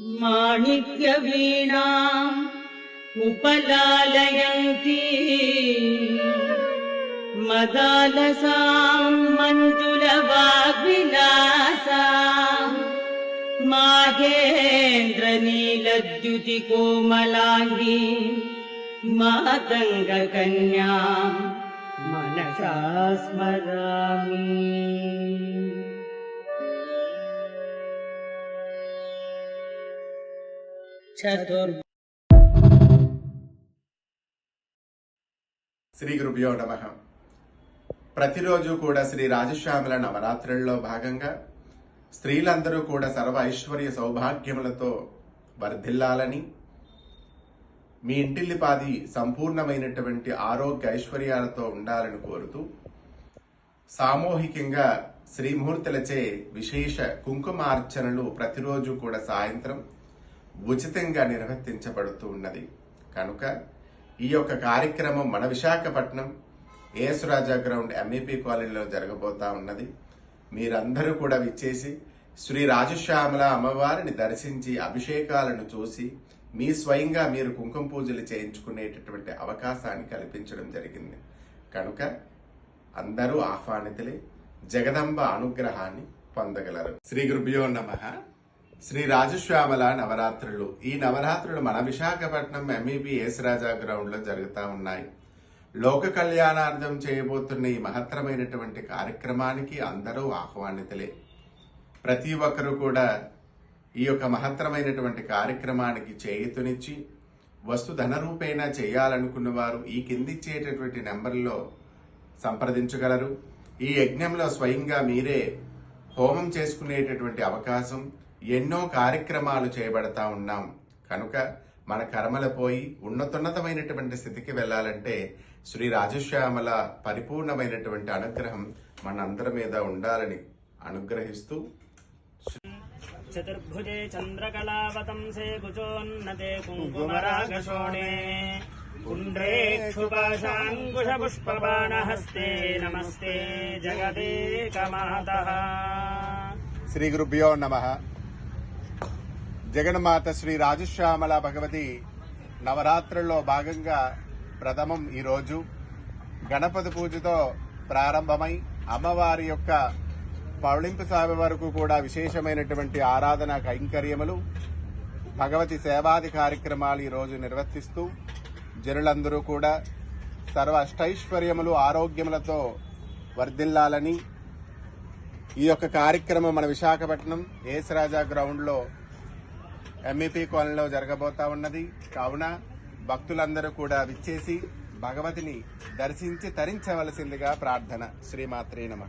माणिक्यवीणाम् उपलालयन्ती। मदालसाम् मञ्जुलवाग्विलासाम् माहेन्द्रनीलद्युतिकोमलाङ्गी मातङ्गकन्याम् मनसा स्मरामि శ్రీ గురుభ్యో నమ. ప్రతిరోజు కూడా శ్రీ రాజశ్యామల నవరాత్రుల్లో భాగంగా స్త్రీలందరూ కూడా సర్వ ఐశ్వర్య సౌభాగ్యములతో వర్ధిల్లాలని మీ ఇంటిల్లిపాది సంపూర్ణమైనటువంటి ఆరోగ్య ఐశ్వర్యాలతో ఉండాలని కోరుతూ సామూహికంగా శ్రీమూర్తులచే విశేష కుంకుమార్చనలు ప్రతిరోజు కూడా సాయంత్రం ఉచితంగా నిర్వర్తించబడుతూ ఉన్నది. కనుక ఈ యొక్క కార్యక్రమం మన విశాఖపట్నం ఏసురాజా గ్రౌండ్ ఎంఈపీ కాలనీలో జరగబోతా ఉన్నది. మీరందరూ కూడా విచ్చేసి శ్రీ రాజశ్యామల అమ్మవారిని దర్శించి అభిషేకాలను చూసి మీ స్వయంగా మీరు కుంకుమ పూజలు చేయించుకునేటటువంటి అవకాశాన్ని కల్పించడం జరిగింది. కనుక అందరూ ఆహ్వానితులే జగదంబ అనుగ్రహాన్ని పొందగలరు. శ్రీ గురుభ్యో నమ. శ్రీ రాజశ్యామల నవరాత్రులు. ఈ నవరాత్రులు మన విశాఖపట్నం ఎంఈబి ఏసరాజా గ్రౌండ్లో జరుగుతూ ఉన్నాయి. లోక కళ్యాణార్థం చేయబోతున్న ఈ మహత్తరమైనటువంటి కార్యక్రమానికి అందరూ ఆహ్వానితులే. ప్రతి ఒక్కరూ కూడా ఈ యొక్క మహత్తరమైనటువంటి కార్యక్రమానికి చేయుతునిచ్చి వస్తు ధన రూపేణా చేయాలనుకున్న వారు ఈ కిందిచ్చేటటువంటి నెంబర్లో సంప్రదించగలరు. ఈ యజ్ఞంలో స్వయంగా మీరే హోమం చేసుకునేటటువంటి అవకాశం ఎన్నో కార్యక్రమాలు చేయబడతా ఉన్నాం. కనుక మన కర్మలు పోయి ఉన్నతున్నతమైనటువంటి స్థితికి వెళ్ళాలంటే శ్రీ రాజశ్యామల పరిపూర్ణమైనటువంటి అనుగ్రహం మనందరి మీద ఉండాలని అనుగ్రహిస్తూ చతుర్భుజే చంద్రకళావతంసే కుచోన్నతే కుంకుమరాగశోణే. కుండ్రేక్షుపాశాంకుశపుష్పబాణహస్తే నమస్తే శ్రీ గురుభ్యో నమ. జగన్మాత శ్రీ రాజశ్యామల భగవతి నవరాత్రుల్లో భాగంగా ప్రథమం ఈరోజు గణపతి పూజతో ప్రారంభమై అమ్మవారి యొక్క పౌళింపు సేవ వరకు కూడా విశేషమైనటువంటి ఆరాధన కైంకర్యములు భగవతి సేవాది కార్యక్రమాలు ఈరోజు నిర్వర్తిస్తూ జనులందరూ కూడా సర్వ అష్టైశ్వర్యములు ఆరోగ్యములతో వర్ధిల్లాలని ఈ యొక్క కార్యక్రమం మన విశాఖపట్నం ఏసరాజా గ్రౌండ్లో ఎంఈపీ కాలనీలో జరగబోతా ఉన్నది. కావున భక్తులందరూ కూడా విచ్చేసి భగవతిని దర్శించి తరించవలసిందిగా ప్రార్థన. శ్రీమాత్రే నమ.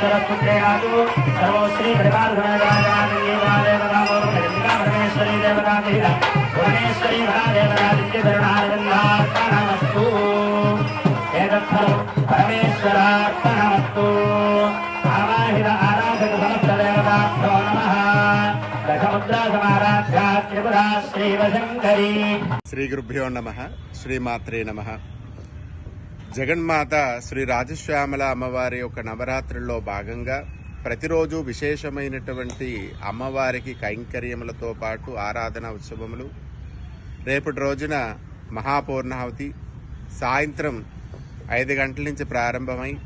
सरस्वती पुत्रे आदु सर्वोत्तरी प्रकार धनराजानि देवाले बनामोर परमेश्वरी देवनादिला परमेश्वरी भादेवनादित्य धनार्दनार्तनमस्तु एदत्तर परमेश्वरार्तनमस्तु आमाहिरा आराधन समस्तलेवदात्तो नमः दशमुद्रासमाराज्यात्यपुराश्रीवजंगरी श्रीगुरुभ्यो नमः श्रीमात्रे नमः జగన్మాత శ్రీ రాజశ్యామల అమ్మవారి యొక్క నవరాత్రుల్లో భాగంగా ప్రతిరోజు విశేషమైనటువంటి అమ్మవారికి కైంకర్యములతో పాటు ఆరాధన ఉత్సవములు. రేపటి రోజున మహాపూర్ణావతి. సాయంత్రం ఐదు గంటల నుంచి ప్రారంభమై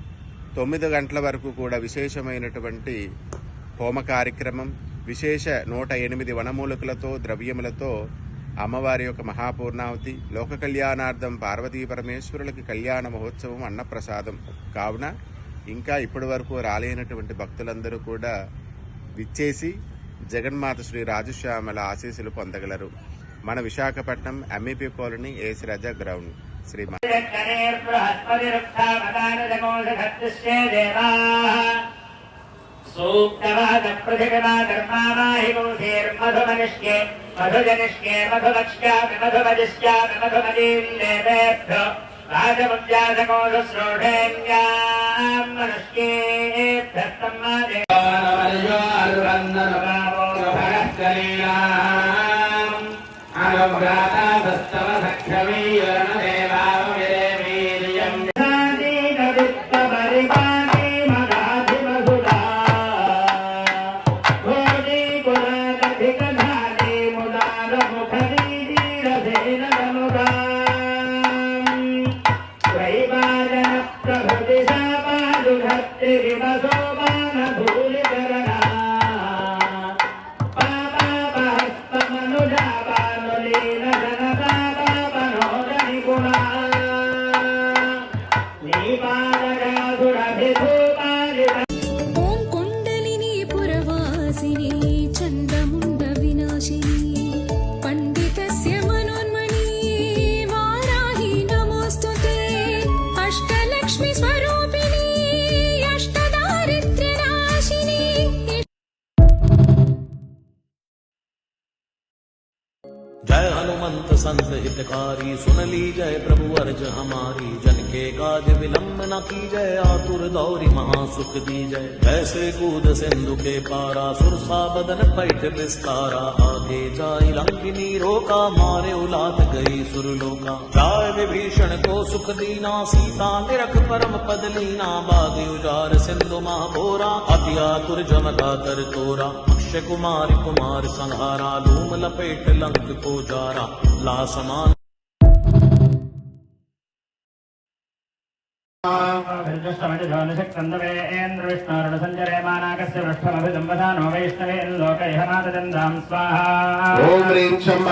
తొమ్మిది గంటల వరకు కూడా విశేషమైనటువంటి హోమ కార్యక్రమం. విశేష నూట ఎనిమిది వనమూలికలతో ద్రవ్యములతో అమ్మవారి యొక్క మహాపూర్ణావతి లోక కళ్యాణార్థం పార్వతీ పరమేశ్వరులకి కళ్యాణ మహోత్సవం అన్నప్రసాదం కావున ఇంకా ఇప్పటి వరకు రాలేనటువంటి భక్తులందరూ కూడా విచ్చేసి జగన్మాత శ్రీ రాజశ్యామల ఆశీస్సులు పొందగలరు మన విశాఖపట్నం ఎంఈపీ కాలనీ ఏసిరాజా గ్రౌండ్ శ్రీమా बृहस्पतिरुक्तामदानुजगोषधत्तिष्ये देवाः सूक्तवाद प्रतिगमा कर्मावाहि कौशीर्मधुमनिष्ये मधुजनिष्ये मधुलक्ष्यामि मधुमजिष्यामि मधुमजीम् देवेभ्यो राजमुद्यासकोषश्रोढेन्याम् मनुष्येभ्यस्तम् Teve razão. É پٹکاری سن لی جائے پربھو ارج ہمارے کی جائے، آتر دوری مہا سکھ دی جائے۔ ایسے گود سندھو کے پارا، سرسا بدن پیٹ بستارا۔ آگے جائی نیرو کا، مارے اولاد گئی سرلو کا جائے وبھیشن کو سکھ دینا، سیتا نرک پرم پدلینا باگی اجار سندھو مہا بورا آتی آتر جمتا کر تورا۔ کمار کمار سنہارا، لوم لپیٹ لنگ کو جارا۔ لا سمان ऋतुष्टमति ज्योतिषक्रन्दवे एन्द्रविष्णोरुसञ्जरेमानाकस्य पृष्ठमभिजम्बसा नो वैष्णवेल्लोक इहमादचन्द्राम् स्वाहाक्षम्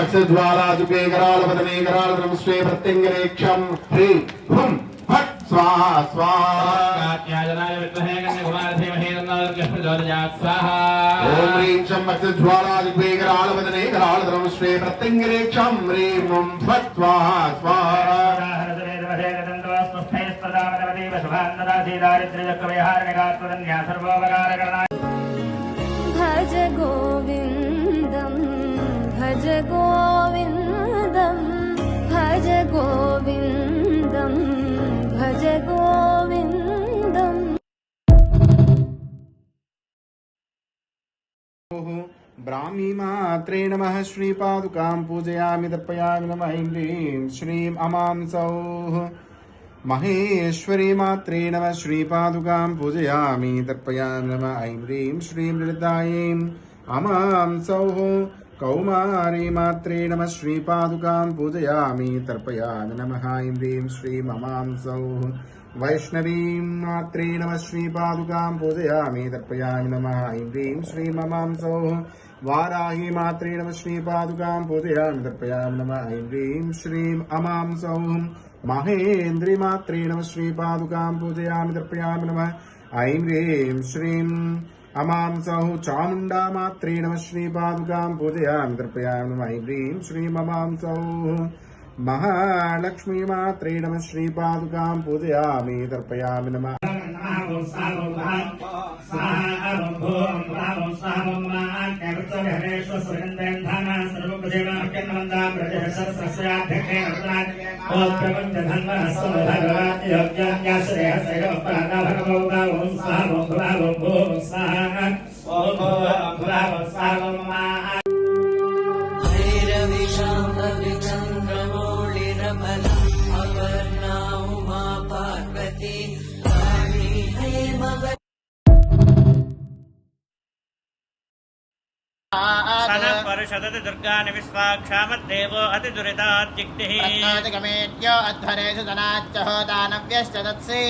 ज्वालादिपेकरालवदनेकरालधनं श्रे प्रत्यङ्गिरेक्षं रेमं फत्वा स्वाहा కరాళపదనే కరాళం శ్రే ప్రత్యంగరేక్షం హ్రీం హుం ఫట్ స్వాహా స్వాహా భజ గోవిందం భజ గోవిందం భజ గోవిందం భజ గోవిందం. బ్రాహ్మీ మాత్రే నమ శ్రీపాదుకాం పూజయామి దర్పయామి నమ ఐం హ్రీం శ్రీం महेश्वरी नमः श्रीपादुकां पूजयामि तर्पयामि नमः ह्रीं श्रीं ललितायीम् अमांसौः कौमारी नमः श्रीपादुकां पूजयामि तर्पयामि नमः ऐं ह्रीं श्रीं अमां सौः। वैष्णवीं मात्रे नमः श्रीपादुकां पूजयामि तर्पयामि नमः ऐं ह्रीं श्रीं ममांसौः वाराही मात्रे नमः श्रीपादुकां पूजयामि तर्पयामि नमः ऐं ह्रीं श्रीं अमां सौः। మహేంద్రిమాత్రే నమ శ్రీపాదుకాం పూజయామి దర్పయామి నమ ఐం రీం శ్రీం అమాం సాహు చాముండా మాత్రే నమ శ్రీపాదుకాం పూజయామి దర్పయామి నమ ఐం రీం శ్రీం అమాం సాహు మహాలక్ష్మీ మాత్రే శ్రీపాదుకాం పూజయామి దర్పయామి నమ సాహ ఓం परिषदति दुर्गानि विश्वाक्षामद्देवो अतिदुरितार्जिक्तिः प्रज्ञातिगमेत्यो अध्वरेषु धनाच्च दानव्यश्च तत्सि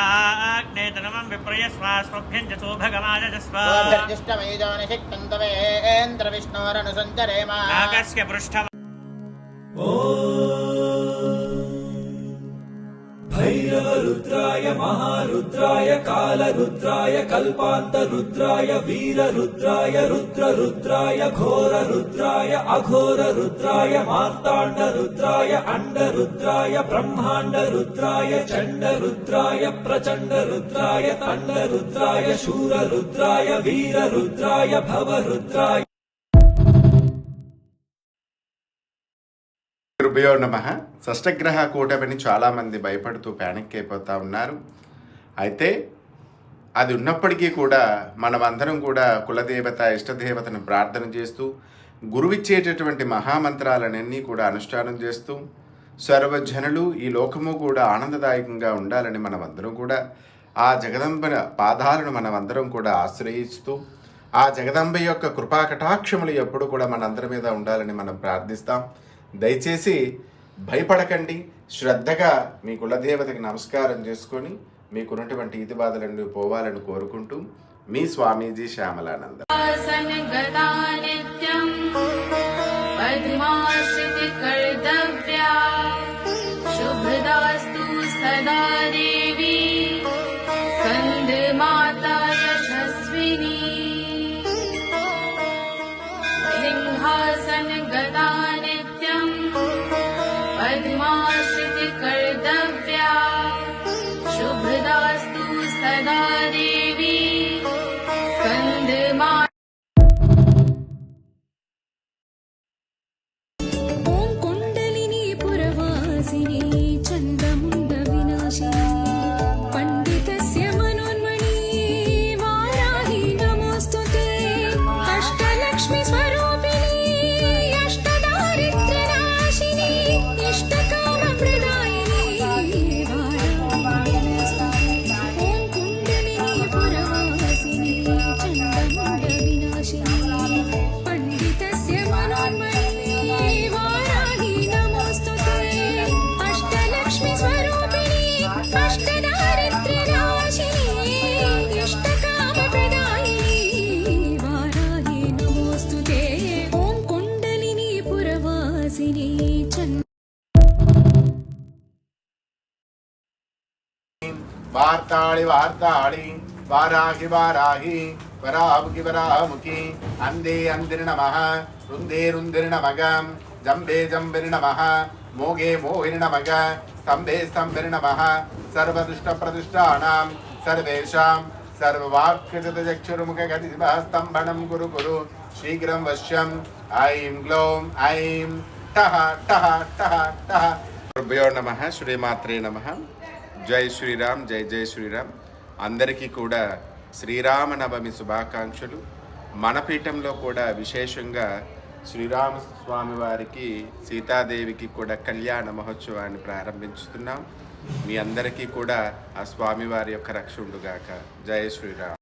आग्नेतनमं विप्रयस्वास्मभ्यं च सोभगमायजस्व गोभिर्दिष्टमेजो निषिक्तन्तवेन्द्रविष्णोरनुसञ्चरेम नागस्य पृष्ठम् भैरव भैरवरुद्राय महारुद्राय कालरुद्राय कल्पान्तरुद्राय वीररुद्राय रुद्ररुद्राय घोररुद्राय अघोररुद्राय मार्ताण्डरुद्राय अण्डरुद्राय ब्रह्माण्डरुद्राय चण्डरुद्राय प्रचण्डरुद्राय तण्डरुद्राय शूररुद्राय वीररुद्राय भवरुद्राय శుభయో నమ. షష్టగ్రహ కూటమిని చాలామంది భయపడుతూ ప్యానిక్ అయిపోతూ ఉన్నారు. అయితే అది ఉన్నప్పటికీ కూడా మనమందరం కూడా కులదేవత ఇష్టదేవతను ప్రార్థన చేస్తూ గురువిచ్చేటటువంటి మహామంత్రాలనన్నీ కూడా అనుష్ఠానం చేస్తూ సర్వజనులు ఈ లోకము కూడా ఆనందదాయకంగా ఉండాలని మనమందరం కూడా ఆ జగదంబ పాదాలను మనమందరం కూడా ఆశ్రయిస్తూ ఆ జగదంబ యొక్క కృపా కటాక్షములు ఎప్పుడు కూడా మనందరి మీద ఉండాలని మనం ప్రార్థిస్తాం. దయచేసి భయపడకండి. శ్రద్ధగా మీ కులదేవతకి నమస్కారం చేసుకొని మీకున్నటువంటి ఇది బాధలను పోవాలని కోరుకుంటూ మీ స్వామీజీ శ్యామలానంద. వార్తాళి వార్తాళి. వారాహి వారాహి. వరాహుకి వరాముఖి అందే అందిరి నమ. రుందే రుందిరి నమగ జంబే జంబిరి నమ. మోగే మోహిని నమగ స్తంభే స్తంభిరి నమ. సర్వదుష్ట ప్రదుష్టానాం సర్వేషాం. సర్వవాక్యచతుర్ముఖ స్తంభనం కురు కురు శీఘ్రం వశ్యం. ఐం గ్లోం ఐం టహ టహ టహ టహ నమ. శ్రీమాత్రే నమ. జై శ్రీరామ్ జై జై శ్రీరామ్. అందరికీ కూడా శ్రీరామనవమి శుభాకాంక్షలు. మన పీఠంలో కూడా విశేషంగా శ్రీరామ స్వామి వారికి సీతాదేవికి కూడా కళ్యాణ మహోత్సవాన్ని ప్రారంభించుతున్నాం. మీ అందరికీ కూడా ఆ స్వామివారి యొక్క రక్ష ఉండుగాక. జై శ్రీరామ్.